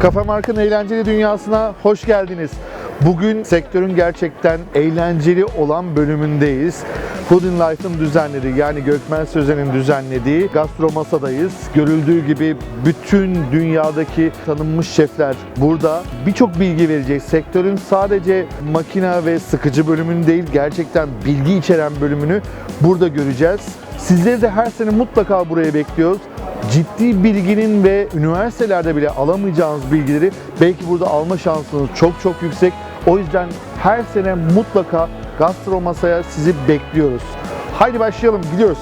Kafa Mark'ın eğlenceli dünyasına hoş geldiniz. Bugün sektörün gerçekten eğlenceli olan bölümündeyiz. Food in Life'ın düzenlediği yani Gökmen Sözen'in düzenlediği Gastro Masa'dayız. Görüldüğü gibi bütün dünyadaki tanınmış şefler burada. Birçok bilgi verecek. Sektörün sadece makina ve sıkıcı bölümünü değil gerçekten bilgi içeren bölümünü burada göreceğiz. Sizleri de her sene mutlaka buraya bekliyoruz ciddi bilginin ve üniversitelerde bile alamayacağınız bilgileri belki burada alma şansınız çok çok yüksek. O yüzden her sene mutlaka Gastro Masa'ya sizi bekliyoruz. Haydi başlayalım, gidiyoruz.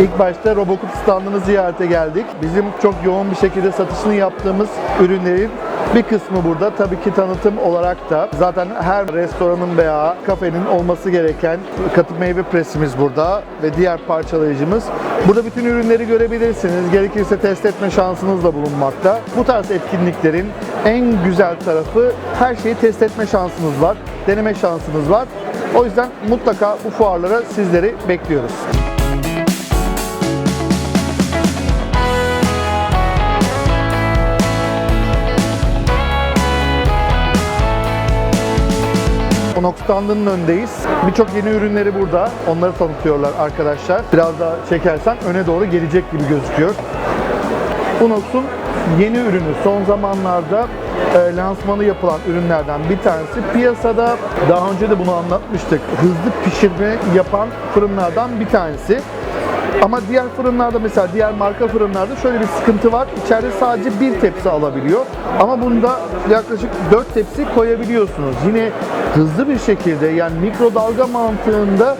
İlk başta Robocop standını ziyarete geldik. Bizim çok yoğun bir şekilde satışını yaptığımız ürünlerin bir kısmı burada. Tabii ki tanıtım olarak da zaten her restoranın veya kafenin olması gereken katı meyve presimiz burada ve diğer parçalayıcımız. Burada bütün ürünleri görebilirsiniz. Gerekirse test etme şansınız da bulunmakta. Bu tarz etkinliklerin en güzel tarafı her şeyi test etme şansınız var. Deneme şansınız var. O yüzden mutlaka bu fuarlara sizleri bekliyoruz. Onox standının önündeyiz. Birçok yeni ürünleri burada. Onları tanıtıyorlar arkadaşlar. Biraz daha çekersen öne doğru gelecek gibi gözüküyor. Unox'un yeni ürünü son zamanlarda e, lansmanı yapılan ürünlerden bir tanesi. Piyasada daha önce de bunu anlatmıştık. Hızlı pişirme yapan fırınlardan bir tanesi. Ama diğer fırınlarda mesela diğer marka fırınlarda şöyle bir sıkıntı var. İçeride sadece bir tepsi alabiliyor. Ama bunda yaklaşık 4 tepsi koyabiliyorsunuz. Yine hızlı bir şekilde yani mikrodalga mantığında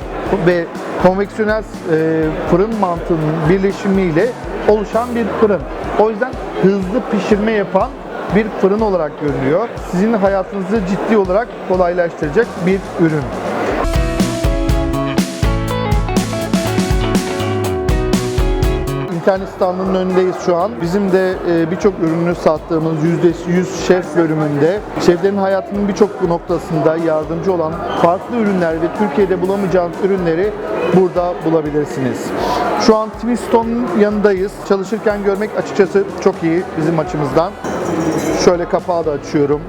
ve konveksiyonel e, fırın mantığının birleşimiyle oluşan bir fırın. O yüzden hızlı pişirme yapan bir fırın olarak görünüyor. Sizin hayatınızı ciddi olarak kolaylaştıracak bir ürün. İnternet standının önündeyiz şu an. Bizim de e, birçok ürünü sattığımız %100 şef bölümünde şeflerin hayatının birçok noktasında yardımcı olan farklı ürünler ve Türkiye'de bulamayacağınız ürünleri burada bulabilirsiniz. Şu an Twiston'un yanındayız. Çalışırken görmek açıkçası çok iyi bizim açımızdan. Şöyle kapağı da açıyorum.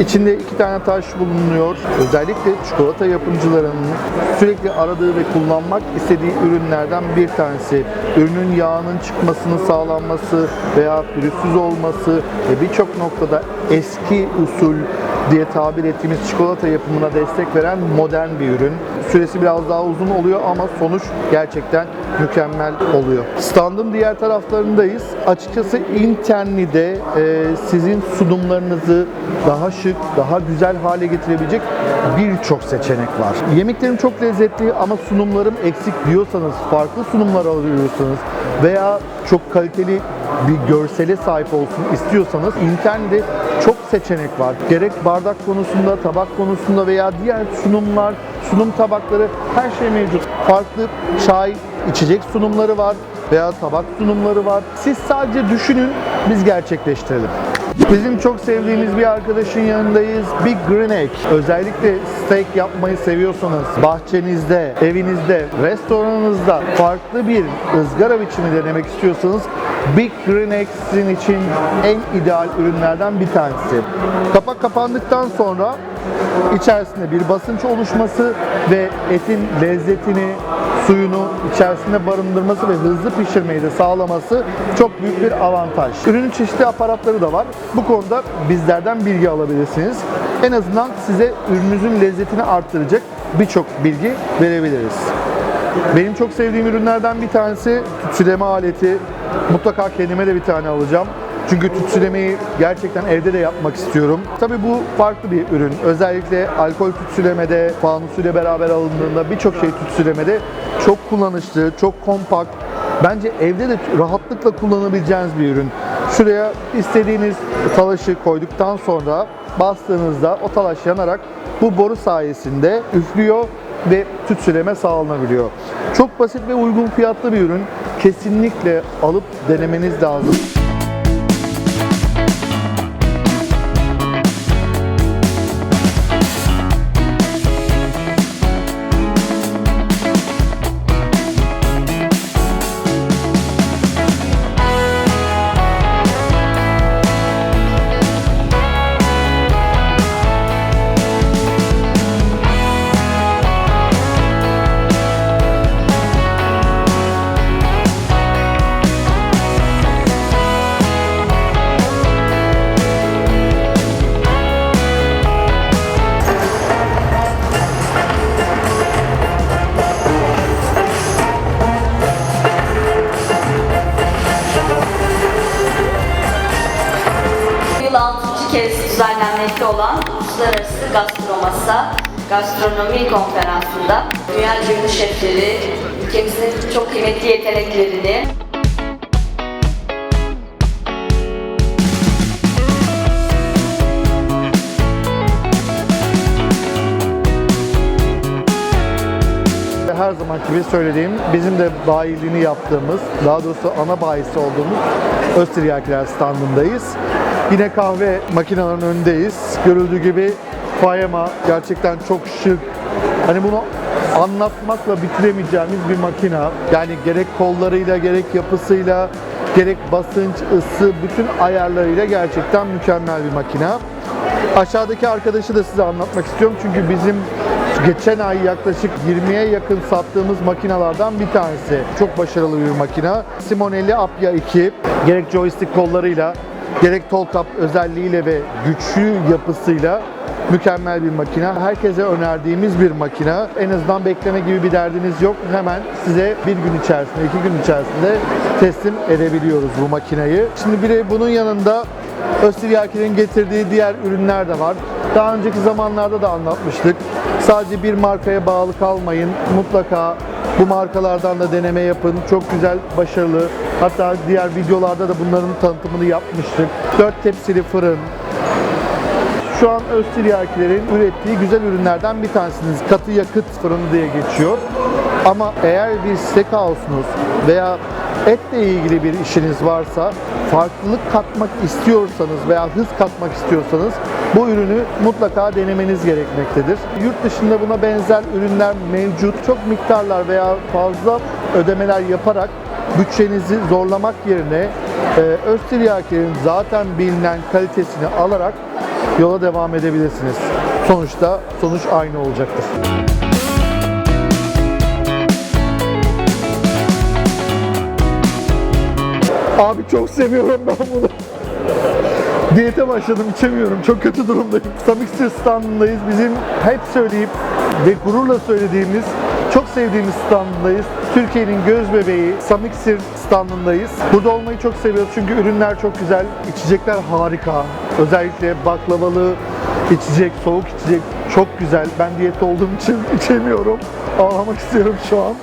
İçinde iki tane taş bulunuyor. Özellikle çikolata yapımcılarının sürekli aradığı ve kullanmak istediği ürünlerden bir tanesi. Ürünün yağının çıkmasını sağlanması veya pürüzsüz olması ve birçok noktada eski usul diye tabir ettiğimiz çikolata yapımına destek veren modern bir ürün. Süresi biraz daha uzun oluyor ama sonuç gerçekten mükemmel oluyor. Standın diğer taraflarındayız. Açıkçası Intenli'de e, sizin sunumlarınızı daha şık, daha güzel hale getirebilecek birçok seçenek var. Yemeklerim çok lezzetli ama sunumlarım eksik diyorsanız, farklı sunumlar arıyorsanız veya çok kaliteli bir görsele sahip olsun istiyorsanız internette çok seçenek var. Gerek bardak konusunda, tabak konusunda veya diğer sunumlar, sunum tabakları her şey mevcut. Farklı çay, içecek sunumları var veya tabak sunumları var. Siz sadece düşünün, biz gerçekleştirelim. Bizim çok sevdiğimiz bir arkadaşın yanındayız. Big Green Egg. Özellikle steak yapmayı seviyorsanız bahçenizde, evinizde, restoranınızda farklı bir ızgara biçimi denemek istiyorsanız Big Green sizin için en ideal ürünlerden bir tanesi. Kapak kapandıktan sonra içerisinde bir basınç oluşması ve etin lezzetini, suyunu içerisinde barındırması ve hızlı pişirmeyi de sağlaması çok büyük bir avantaj. Ürünün çeşitli aparatları da var. Bu konuda bizlerden bilgi alabilirsiniz. En azından size ürününüzün lezzetini arttıracak birçok bilgi verebiliriz. Benim çok sevdiğim ürünlerden bir tanesi tütsüleme aleti. Mutlaka kendime de bir tane alacağım. Çünkü tütsülemeyi gerçekten evde de yapmak istiyorum. Tabii bu farklı bir ürün. Özellikle alkol tütsülemede, fanusuyla beraber alındığında birçok şey tütsülemede çok kullanışlı, çok kompakt. Bence evde de rahatlıkla kullanabileceğiniz bir ürün. Şuraya istediğiniz talaşı koyduktan sonra bastığınızda o talaş yanarak bu boru sayesinde üflüyor ve tütsüleme sağlanabiliyor. Çok basit ve uygun fiyatlı bir ürün. Kesinlikle alıp denemeniz lazım. Olan Uluslararası Gastromasa Gastronomi Konferansı'nda dünya ünlü şefleri, ülkemizin çok kıymetli yeteneklerini Her zaman gibi söylediğim, bizim de bayiliğini yaptığımız, daha doğrusu ana bayisi olduğumuz Österyakiler standındayız. Yine kahve makinelerinin önündeyiz. Görüldüğü gibi Fayema gerçekten çok şık. Hani bunu anlatmakla bitiremeyeceğimiz bir makina. Yani gerek kollarıyla, gerek yapısıyla, gerek basınç, ısı, bütün ayarlarıyla gerçekten mükemmel bir makina. Aşağıdaki arkadaşı da size anlatmak istiyorum çünkü bizim geçen ay yaklaşık 20'ye yakın sattığımız makinalardan bir tanesi. Çok başarılı bir makina. Simonelli Apia 2 gerek joystick kollarıyla gerek tol kap özelliğiyle ve güçlü yapısıyla mükemmel bir makina. Herkese önerdiğimiz bir makina. En azından bekleme gibi bir derdiniz yok. Hemen size bir gün içerisinde, iki gün içerisinde teslim edebiliyoruz bu makinayı. Şimdi bir de bunun yanında Österyaki'nin getirdiği diğer ürünler de var. Daha önceki zamanlarda da anlatmıştık. Sadece bir markaya bağlı kalmayın. Mutlaka bu markalardan da deneme yapın. Çok güzel, başarılı. Hatta diğer videolarda da bunların tanıtımını yapmıştık. 4 tepsili fırın, şu an Österyakilerin ürettiği güzel ürünlerden bir tanesiniz. Katı yakıt fırını diye geçiyor. Ama eğer bir steakhouse'unuz veya etle ilgili bir işiniz varsa, farklılık katmak istiyorsanız veya hız katmak istiyorsanız bu ürünü mutlaka denemeniz gerekmektedir. Yurt dışında buna benzer ürünler mevcut. Çok miktarlar veya fazla ödemeler yaparak bütçenizi zorlamak yerine e, Österyakilerin zaten bilinen kalitesini alarak yola devam edebilirsiniz. Sonuçta sonuç aynı olacaktır. Abi çok seviyorum ben bunu. Diyete başladım, içemiyorum. Çok kötü durumdayım. Samixir standındayız. Bizim hep söyleyip ve gururla söylediğimiz, çok sevdiğimiz standındayız. Türkiye'nin göz bebeği Samixir standındayız. Burada olmayı çok seviyoruz çünkü ürünler çok güzel, içecekler harika. Özellikle baklavalı içecek, soğuk içecek çok güzel. Ben diyette olduğum için içemiyorum. Ağlamak istiyorum şu an.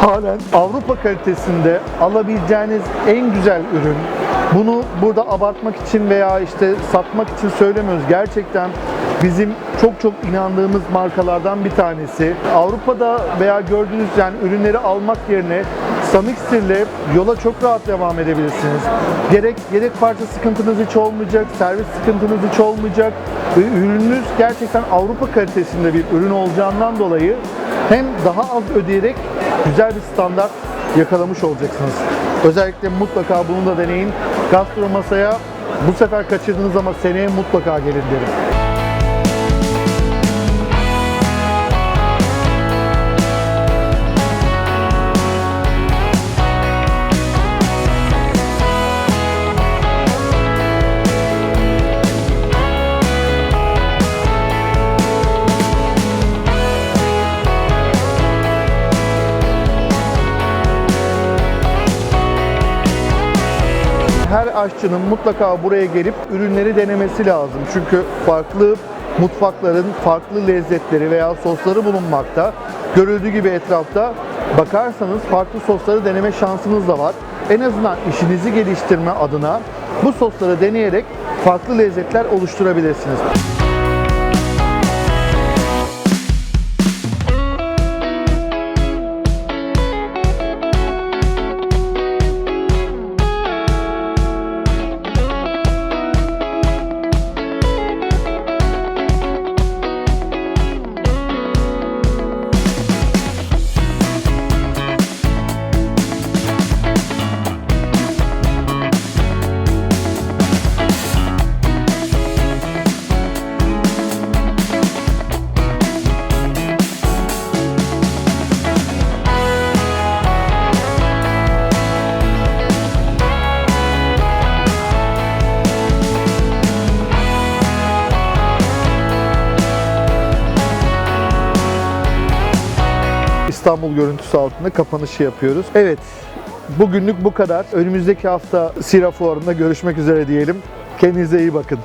Halen Avrupa kalitesinde alabileceğiniz en güzel ürün. Bunu burada abartmak için veya işte satmak için söylemiyoruz. Gerçekten bizim çok çok inandığımız markalardan bir tanesi. Avrupa'da veya gördüğünüz yani ürünleri almak yerine Samixir'le yola çok rahat devam edebilirsiniz. Gerek gerek parça sıkıntınız hiç olmayacak, servis sıkıntınız hiç olmayacak ürününüz gerçekten Avrupa kalitesinde bir ürün olacağından dolayı hem daha az ödeyerek güzel bir standart yakalamış olacaksınız. Özellikle mutlaka bunu da deneyin. Gastro masaya bu sefer kaçırdınız ama seneye mutlaka gelin derim. Her aşçının mutlaka buraya gelip ürünleri denemesi lazım. Çünkü farklı mutfakların farklı lezzetleri veya sosları bulunmakta. Görüldüğü gibi etrafta bakarsanız farklı sosları deneme şansınız da var. En azından işinizi geliştirme adına bu sosları deneyerek farklı lezzetler oluşturabilirsiniz. İstanbul görüntüsü altında kapanışı yapıyoruz. Evet, bugünlük bu kadar. Önümüzdeki hafta Sira Fuarı'nda görüşmek üzere diyelim. Kendinize iyi bakın.